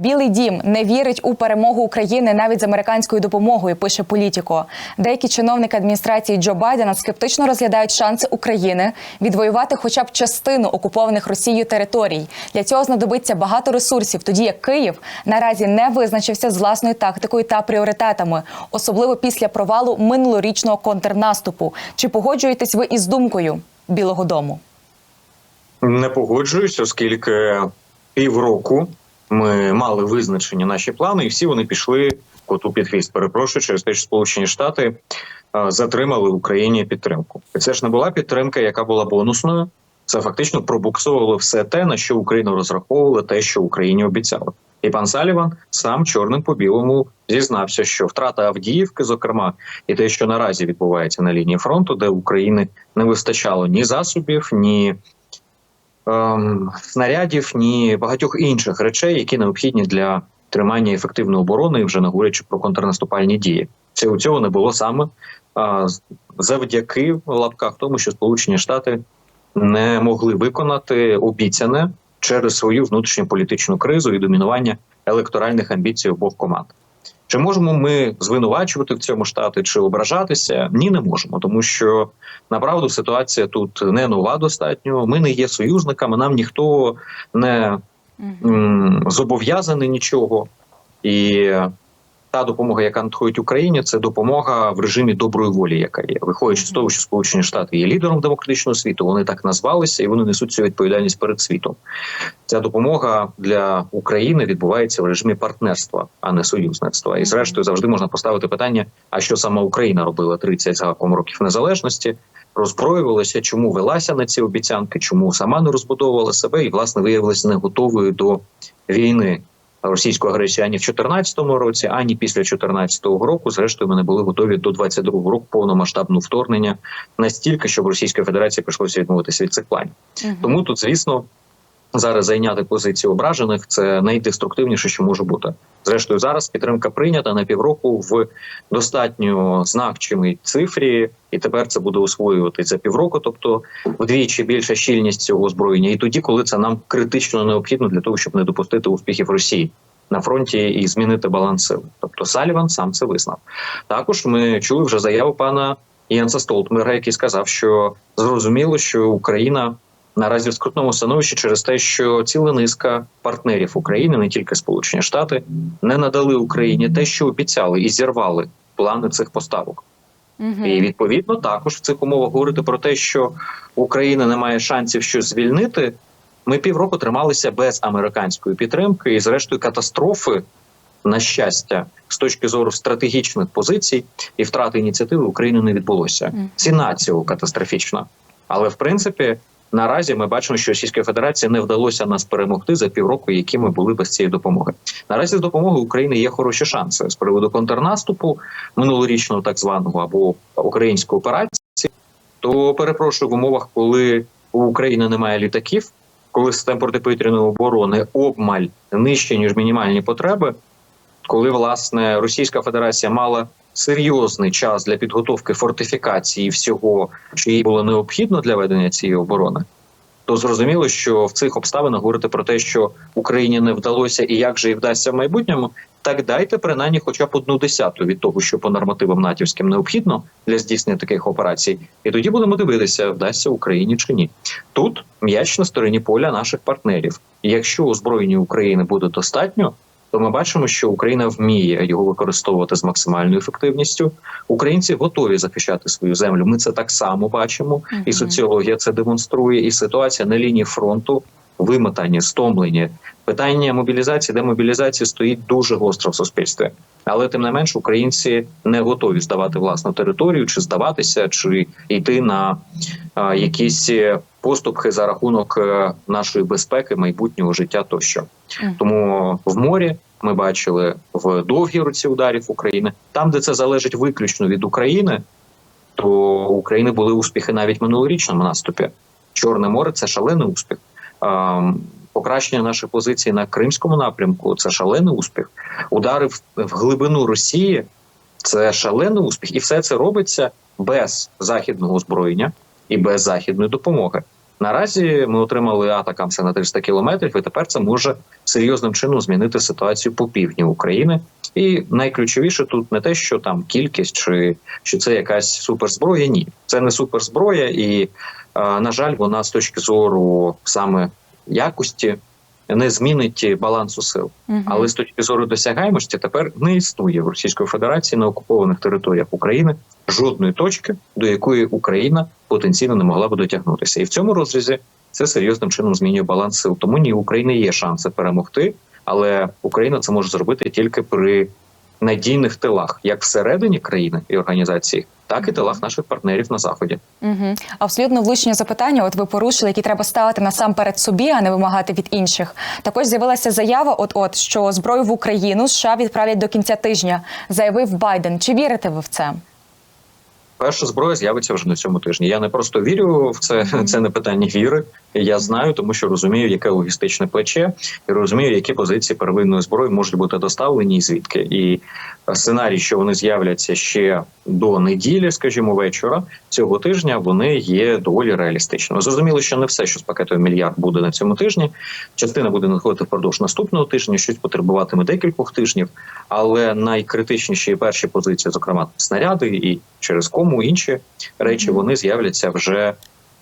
Білий дім не вірить у перемогу України навіть з американською допомогою. Пише політіко. Деякі чиновники адміністрації Джо Байдена скептично розглядають шанси України відвоювати хоча б частину окупованих Росією територій. Для цього знадобиться багато ресурсів, тоді як Київ наразі не визначився з власною тактикою та пріоритетами, особливо після провалу минулорічного контрнаступу. Чи погоджуєтесь ви із думкою Білого Дому? Не погоджуюсь, оскільки півроку ми мали визначені наші плани, і всі вони пішли коту під хвіст. Перепрошую через те, що Сполучені Штати е, затримали в Україні підтримку. І Це ж не була підтримка, яка була бонусною. Це фактично пробуксовувало все те, на що Україну розраховували, те, що Україні обіцяли. І пан Саліван сам чорним по білому зізнався, що втрата Авдіївки, зокрема, і те, що наразі відбувається на лінії фронту, де України не вистачало ні засобів, ні ем, снарядів, ні багатьох інших речей, які необхідні для тримання ефективної оборони, вже не говорячи про контрнаступальні дії. Це у цього не було саме завдяки лапках тому, що Сполучені Штати не могли виконати обіцяне через свою внутрішню політичну кризу і домінування електоральних амбіцій обох команд. Чи можемо ми звинувачувати в цьому штати чи ображатися? Ні, не можемо, тому що направду ситуація тут не нова достатньо. Ми не є союзниками, нам ніхто не зобов'язаний нічого. І та допомога, яка надходить Україні, це допомога в режимі доброї волі, яка є. Виходячи з того, що Сполучені Штати є лідером демократичного світу, вони так назвалися і вони несуть цю відповідальність перед світом. Ця допомога для України відбувається в режимі партнерства, а не союзництва. І зрештою завжди можна поставити питання: а що сама Україна робила 30 з гаком років незалежності? Роззброювалася, чому велася на ці обіцянки, чому сама не розбудовувала себе і власне виявилася не готовою до війни російської агресії ані в 2014 році, ані після 2014 року. Зрештою, ми не були готові до 22 року повномасштабного вторгнення настільки, щоб Російської Федерації прийшлося відмовитися від цих планів. Тому тут, звісно, зараз зайняти позицію ображених це найдеструктивніше, що може бути. Зрештою, зараз підтримка прийнята на півроку в достатньо значимій цифрі, і тепер це буде освоювати за півроку, тобто вдвічі більша щільність цього озброєння, і тоді, коли це нам критично необхідно для того, щоб не допустити успіхів Росії. На фронті і змінити баланс сил. Тобто Саліван сам це визнав. Також ми чули вже заяву пана Єнса Столтмера, який сказав, що зрозуміло, що Україна наразі в скрутному становищі через те, що ціла низка партнерів України, не тільки Сполучені Штати, не надали Україні те, що обіцяли, і зірвали плани цих поставок. І відповідно також в цих умовах говорити про те, що Україна не має шансів щось звільнити. Ми півроку трималися без американської підтримки, і зрештою катастрофи, на щастя, з точки зору стратегічних позицій і втрати ініціативи України не відбулося. Ціна цього катастрофічна. Але в принципі, наразі ми бачимо, що Російській Федерації не вдалося нас перемогти за півроку, які ми були без цієї допомоги. Наразі з допомогою України є хороші шанси з приводу контрнаступу минулорічного, так званого або української операції. То перепрошую в умовах, коли у України немає літаків, коли систем протиповітряної оборони обмаль нижче ніж мінімальні потреби, коли власне Російська Федерація мала серйозний час для підготовки фортифікації всього, що їй було необхідно для ведення цієї оборони, то зрозуміло, що в цих обставинах говорити про те, що Україні не вдалося і як же і вдасться в майбутньому, так дайте принаймні хоча б одну десяту від того, що по нормативам натівським необхідно для здійснення таких операцій, і тоді будемо дивитися, вдасться Україні чи ні. Тут м'яч на стороні поля наших партнерів. Якщо озброєння України буде достатньо, то ми бачимо, що Україна вміє його використовувати з максимальною ефективністю. Українці готові захищати свою землю. Ми це так само бачимо, і соціологія це демонструє. І ситуація на лінії фронту вимотані, стомлені. Питання мобілізації, демобілізації стоїть дуже гостро в суспільстві, але тим не менш українці не готові здавати власну територію, чи здаватися, чи йти на а, якісь поступки за рахунок е, нашої безпеки, майбутнього життя тощо. Тому в морі ми бачили в довгій руці ударів України, там, де це залежить виключно від України, то України були успіхи навіть минулорічному наступі. Чорне море це шалений успіх. Ем, Покращення наших позицій на Кримському напрямку це шалений успіх. Удари в, в глибину Росії це шалений успіх, і все це робиться без західного озброєння і без західної допомоги. Наразі ми отримали атакамси на 300 кілометрів, і тепер це може серйозним чином змінити ситуацію по півдні України. І найключовіше тут не те, що там кількість чи що це якась суперзброя. Ні, це не суперзброя, і на жаль, вона з точки зору саме якості не змінить балансу сил. Угу. Але з точки зору досягаємості тепер не існує в Російської Федерації на окупованих територіях України жодної точки, до якої Україна потенційно не могла би дотягнутися. І в цьому розрізі це серйозним чином змінює баланс сил. Тому ні, в України є шанси перемогти, але Україна це може зробити тільки при надійних тилах, як всередині країни і організації, так і тилах наших партнерів на заході. Угу. Абсолютно влучні запитання. От ви порушили, які треба ставити насамперед собі, а не вимагати від інших. Також з'явилася заява, от от що зброю в Україну США відправлять до кінця тижня. Заявив Байден. Чи вірите ви в це? Перша зброя з'явиться вже на цьому тижні. Я не просто вірю в це. Це не питання віри. Я знаю, тому що розумію, яке логістичне плече, і розумію, які позиції первинної зброї можуть бути доставлені і звідки. І сценарій, що вони з'являться ще до неділі, скажімо, вечора цього тижня, вони є доволі реалістичними. Зрозуміло, що не все, що з пакетою мільярд буде на цьому тижні. Частина буде надходити впродовж наступного тижня, щось потребуватиме декількох тижнів. Але найкритичніші перші позиції, зокрема снаряди і через кому інші речі, вони з'являться вже.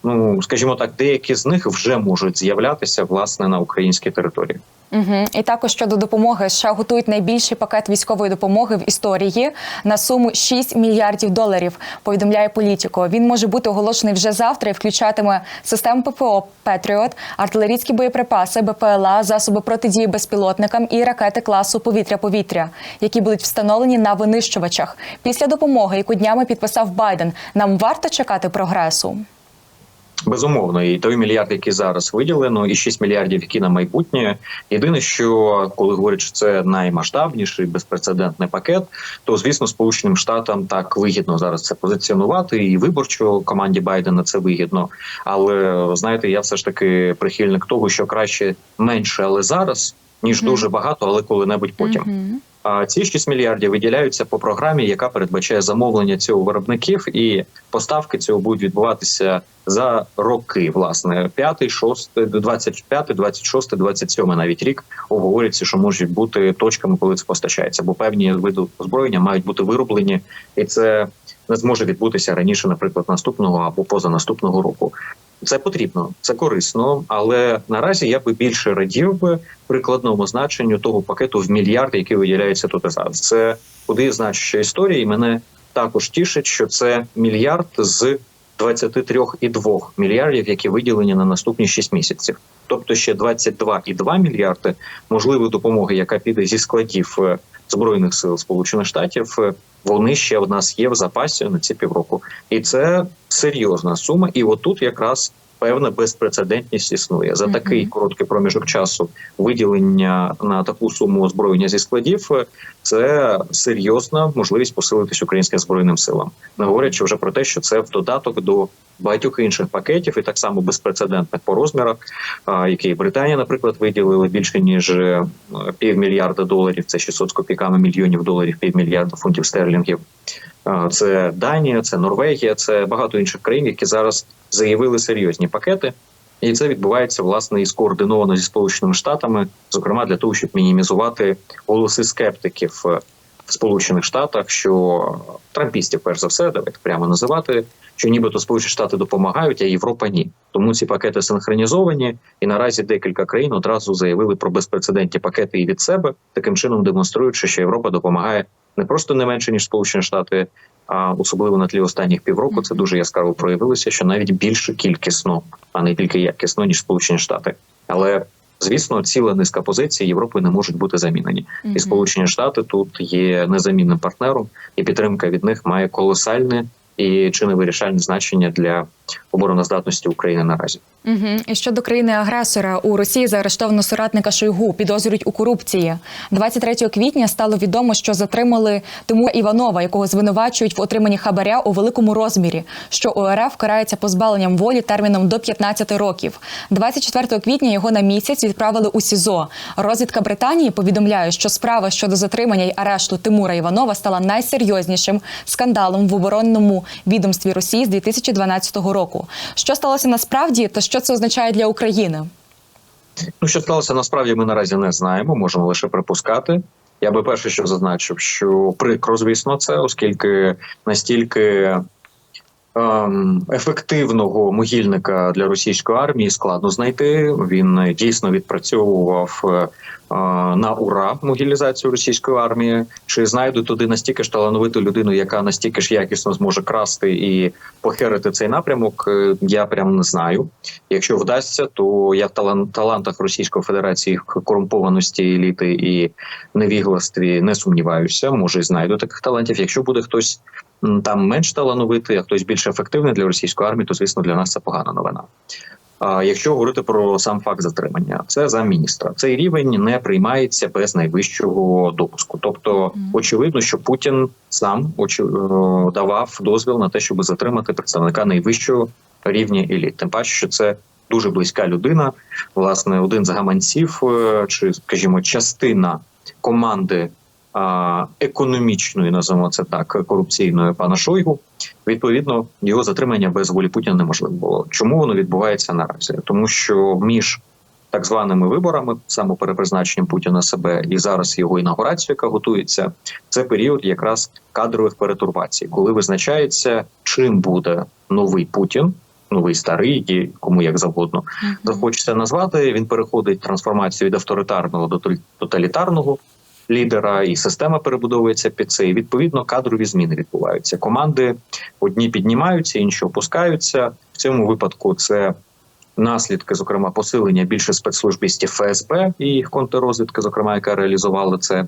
Ну скажімо так, деякі з них вже можуть з'являтися власне на українській території. Угу. І також щодо допомоги США готують найбільший пакет військової допомоги в історії на суму 6 мільярдів доларів. Повідомляє політико. Він може бути оголошений вже завтра і включатиме систему ППО Петріот, артилерійські боєприпаси, БПЛА, засоби протидії безпілотникам і ракети класу повітря-повітря, які будуть встановлені на винищувачах. Після допомоги, яку днями підписав Байден, нам варто чекати прогресу. Безумовно, і той мільярд, який зараз виділено, і 6 мільярдів, які на майбутнє. Єдине, що коли говорять, що це наймасштабніший безпрецедентний пакет, то звісно, сполученим штатам так вигідно зараз це позиціонувати, і виборчо команді Байдена це вигідно. Але знаєте, я все ж таки прихильник того, що краще менше, але зараз ніж Мгм. дуже багато, але коли-небудь потім. Мгм. А ці 6 мільярдів виділяються по програмі, яка передбачає замовлення цього виробників, і поставки цього будуть відбуватися за роки. Власне, 5, 6, 25, 26, 27 навіть рік обговорюється, що можуть бути точками, коли це постачається, бо певні види озброєння мають бути вироблені, і це не зможе відбутися раніше, наприклад, наступного або позанаступного року. Це потрібно, це корисно, але наразі я би більше радів би прикладному значенню того пакету в мільярд, який виділяється тут і зараз. Це куди значуща історія, і мене також тішить, що це мільярд з 23,2 мільярдів, які виділені на наступні 6 місяців. Тобто ще 22,2 мільярди можливої допомоги, яка піде зі складів е, збройних сил Сполучених Штатів. е, Вони ще в нас є в запасі на ці півроку, і це серйозна сума. І отут якраз певна безпрецедентність існує за такий короткий проміжок часу. Виділення на таку суму озброєння зі складів е, це серйозна можливість посилитись українським збройним силам, не говорячи вже про те, що це в додаток до багатьох інших пакетів, і так само безпрецедентних по розмірах, які Британія, наприклад, виділили більше ніж е, півмільярда доларів. Це 600 з копійками мільйонів доларів, півмільярда фунтів стерлінгів. Це Данія, це Норвегія, це багато інших країн, які зараз заявили серйозні пакети. І це відбувається власне і скоординовано зі сполученими штатами, зокрема для того, щоб мінімізувати голоси скептиків е, в Сполучених Штатах, що трампістів, перш за все, давайте прямо називати, що нібито Сполучені Штати допомагають, а Європа ні. Тому ці пакети синхронізовані, і наразі декілька країн одразу заявили про безпрецедентні пакети і від себе, таким чином демонструючи, що Європа допомагає не просто не менше ніж Сполучені Штати, а особливо на тлі останніх півроку. Це дуже яскраво проявилося, що навіть більше кількісно, а не тільки якісно, ніж Сполучені Штати. Але звісно, ціла низка позицій Європи не можуть бути замінені. І Сполучені Штати тут є незамінним партнером, і підтримка від них має колосальне і чи не вирішальне значення для обороноздатності України наразі. Угу. І щодо країни-агресора у Росії заарештовано соратника Шойгу, підозрюють у корупції. 23 квітня стало відомо, що затримали Тимура Іванова, якого звинувачують в отриманні хабаря у великому розмірі, що ОРФ карається позбавленням волі терміном до 15 років. 24 квітня його на місяць відправили у СІЗО. Розвідка Британії повідомляє, що справа щодо затримання й арешту Тимура Іванова стала найсерйознішим скандалом в оборонному відомстві Росії з 2012 року. Що сталося насправді, та що Що це означає для України? Ну, що сталося насправді, ми наразі не знаємо, можемо лише припускати. Я би перше, що зазначив, що прикро, звісно, це, оскільки настільки ефективного могильника для російської армії складно знайти. Він е, дійсно відпрацьовував е, е, на ура могілізацію російської армії. Чи знайдуть туди настільки ж талановиту людину, яка настільки ж якісно зможе красти і похерити цей напрямок? Я прям не знаю. Якщо вдасться, то я в талан- талантах Російської Федерації корумпованості еліти і невігластві не сумніваюся. Може, і знайду таких талантів. Якщо буде хтось там менш талановитий, а хтось більш ефективний для російської армії, то звісно для нас це погана новина. А якщо говорити про сам факт затримання, це за міністра. Цей рівень не приймається без найвищого допуску. Тобто, очевидно, що Путін сам е, давав дозвіл на те, щоб затримати представника найвищого рівня еліт. Тим паче, що це дуже близька людина. Власне, один з гаманців, е, чи скажімо, частина команди економічної, називаємо це так, корупційної пана Шойгу. Відповідно, його затримання без волі Путіна неможливо було. Чому воно відбувається наразі? Тому що між так званими виборами, самоперепризначенням Путіна себе і зараз його інаугурацію, яка готується, це період якраз кадрових перетурбацій, коли визначається, чим буде новий Путін. Новий старий, і кому як завгодно захочеться назвати. Він переходить трансформацію від авторитарного до тоталітарного лідера, і система перебудовується під це. І відповідно кадрові зміни відбуваються. Команди одні піднімаються, інші опускаються. В цьому випадку це. Наслідки, зокрема, посилення більше спецслужбістів ФСБ і їх контррозвідки, зокрема, яка реалізувала це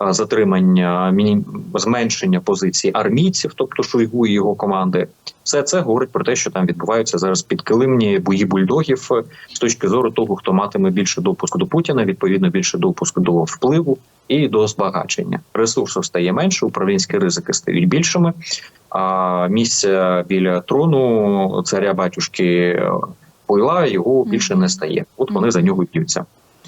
затримання, міні... зменшення позицій армійців, тобто Шойгу і його команди. Все це говорить про те, що там відбуваються зараз підкилимні бої бульдогів е, з точки зору того, хто матиме більше допуску до Путіна, відповідно більше допуску до впливу і до збагачення. Ресурсу стає менше, управлінські ризики стають більшими. А місця біля трону царя батюшки е, Пойла його більше не стає. От вони за нього б'ються.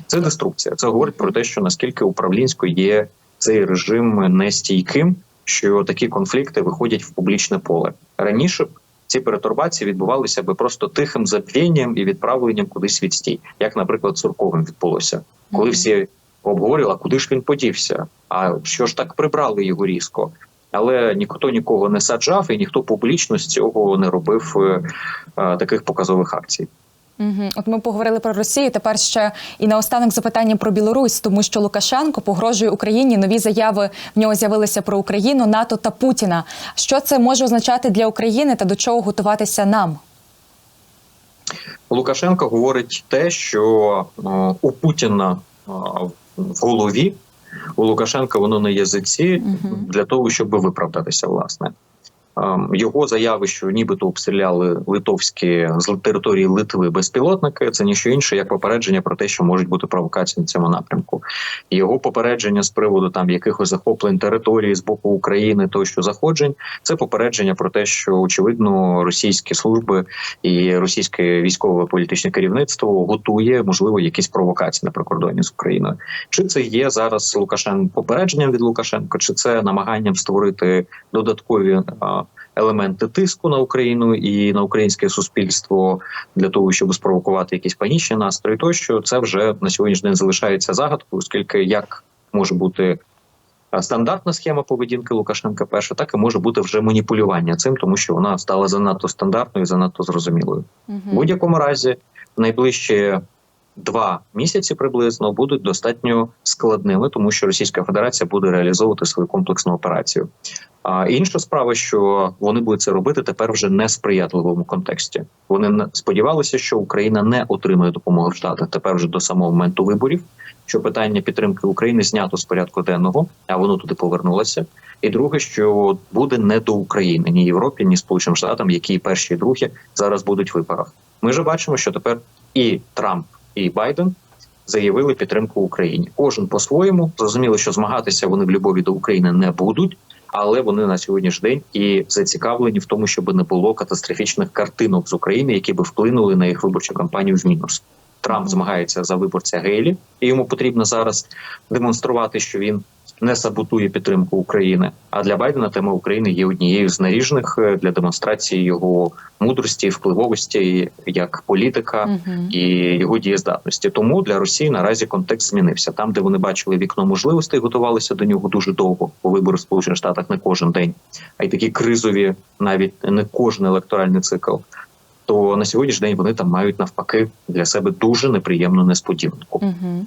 Це деструкція. Це говорить про те, що наскільки управлінсько є цей режим нестійким, що такі конфлікти виходять в публічне поле. Раніше б ці перетурбації відбувалися би просто тихим забвінням і відправленням кудись відстій, як, наприклад, Сурковим відбулося, коли всі обговорили, куди ж він подівся? А що ж так прибрали його різко? Але ніхто нікого не саджав, і ніхто публічно з цього не робив е, е, таких показових акцій. Угу. От ми поговорили про Росію. Тепер ще і наостанок запитання про Білорусь, тому що Лукашенко погрожує Україні. Нові заяви в нього з'явилися про Україну, НАТО та Путіна. Що це може означати для України та до чого готуватися нам? Лукашенко говорить те, що е, у Путіна е, в голові у Лукашенка воно на язиці Мгм. для того, щоб виправдатися, власне. Ем, Його заяви, що нібито обстріляли литовські з території Литви безпілотники, це ніщо інше, як попередження про те, що можуть бути провокації на цьому напрямку. Його попередження з приводу там якихось захоплень території з боку України, тощо заходжень, це попередження про те, що очевидно російські служби і російське військове політичне керівництво готує можливо якісь провокації на прикордоні з Україною. Чи це є зараз Лукашенко попередженням від Лукашенка, чи це намаганням створити додаткові а, елементи тиску на Україну і на українське суспільство для того, щоб спровокувати якісь панічні настрої, тощо це вже на сьогоднішній день залишається загадкою, оскільки як може бути. Стандартна схема поведінки Лукашенка перша, так і може бути вже маніпулювання цим, тому що вона стала занадто стандартною, і занадто зрозумілою. В будь-якому разі, найближчі два місяці приблизно будуть достатньо складними, тому що Російська Федерація буде реалізовувати свою комплексну операцію. А інша справа, що вони будуть це робити тепер вже не сприятливому контексті. Вони сподівалися, що Україна не отримає допомоги в Штатах тепер вже до самого моменту виборів. Що питання підтримки України знято з порядку денного, а воно туди повернулося. І друге, що буде не до України, ні Європі, ні Сполученим Штатам, які перші і другі зараз будуть в виборах. Ми вже бачимо, що тепер і Трамп, і Байден заявили підтримку Україні. Кожен по-своєму зрозуміло, що змагатися вони в любові до України не будуть, але вони на сьогоднішній день і зацікавлені в тому, щоб не було катастрофічних картинок з України, які би вплинули на їх виборчу кампанію в мінус. Трамп змагається за виборця Гейлі, і йому потрібно зараз демонструвати, що він не саботує підтримку України. А для Байдена тема України є однією з наріжних е, для демонстрації його мудрості, впливовості як політика Мгм. і його дієздатності. Тому для Росії наразі контекст змінився. Там, де вони бачили вікно можливостей, готувалися до нього дуже довго. Бо вибори в Сполучених Штатах не кожен день, а й такі кризові, навіть не кожен електоральний цикл. То на сьогоднішній день вони там мають навпаки для себе дуже неприємну несподіванку. Мгм.